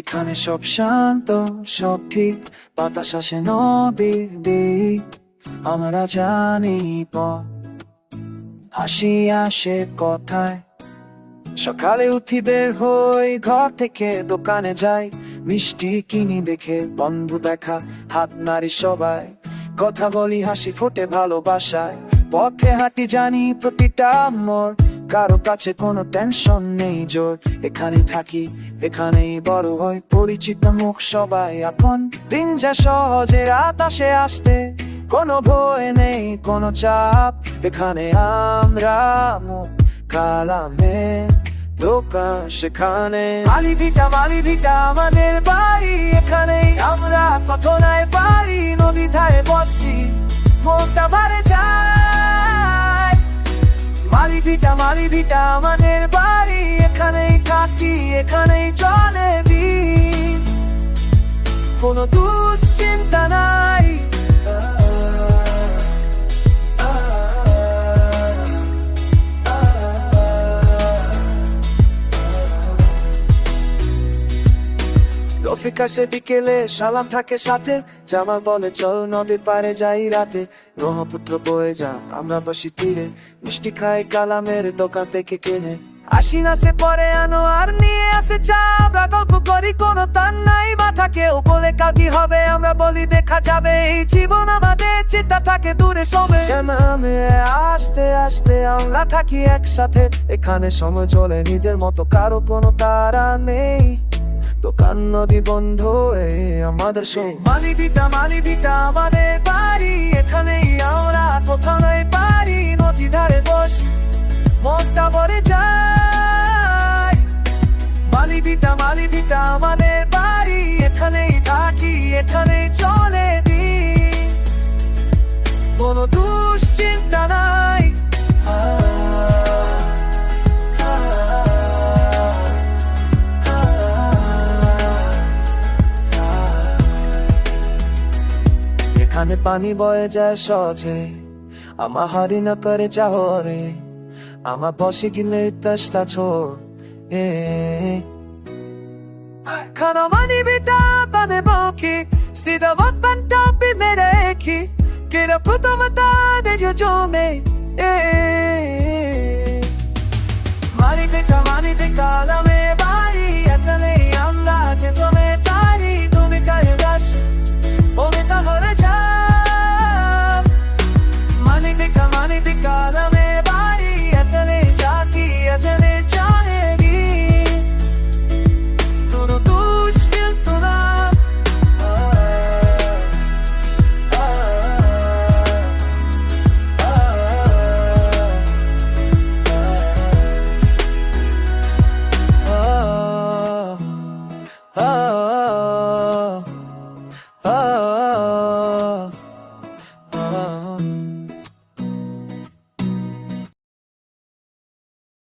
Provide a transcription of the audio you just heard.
এখানে সব শান্ত, সব ঠিক। বাতাস আসে নদীর দিক, আমরা জানি পথ। হাসি আসে কথায়, সকালে উঠি বের হই ঘর থেকে দোকানে যাই। মিষ্টি কিনি দেখে বন্ধু দেখা, হাত নাড়ি সবাই। কথা বলি হাসি ফোটে ভালোবাসায়, পথে হাঁটি জানি প্রতিটা মোর কারও কাছে কোনো টেনশন নেই, জোর। এখানে থাকি, এখানেই বড় হয় পরিচিত মুখ সবাই আপন। দিন যা সহজে রাত আসে আসতে কোনো ভয় নেই, কোনো চাপ। এখানে আমরা মুখ কালামে দোকান সেখানে। মালি ভিটা মালি ভিটা আমাদের বাড়ি। এখানেই আমরা কথনায় পারি, নদী ধারে বসি। মনটা বাড়ে যায়। মালি ভিটা মালি ভিটা আমাদের বাড়ি। এখানেই থাকি এখানেই চলে দিন। কোনো দুশ্চিন্তা রফিক আসে বিকেলে সালাম থাকে সাথে। জামাল বলে, চল নদীর পারে যাই রাতে। ব্রহ্মপুত্র বয়ে যা, আমরা বসি তীরে। মিষ্টি খাই কালামের দোকান থেকে কিনে। আশিন আসে পরে আনো আর নিয়ে আসে চা। আমরা গল্প করি, কোনো তার নাই মাথা। কেউ বলে, কাকি হবে, আমরা বলি, দেখা যাবে। এই জীবন আমাদের চিন্তা থাকে দূরে সবে। নামে, আসতে আসতে আমরা থাকি একসাথে। এখানে সময় চলে, নিজের মতো, কারও কোনো তারা নেই। দোকান নদী বন্ধ এ আমাদের দিতা মালিবিটা মালিবিটা আমাদের বাড়ি, এখানেই আমরা, কোথাও পারি নদী ধারে বস, মনটা ভরে যায়। বালি দিতা মালি মালিবিটা আমাদের এখানে পানি বয়ে যায় সহজে, আমা হারি না করে চাহরে, আমা বসে গিলে তস্তা ছো এ। খানা মানি বিটা পানে বকি, সিধা বত পান্টা পি মেরে কি, কেরা প্রথমতা দেজো জমে, এ। కమని కాలం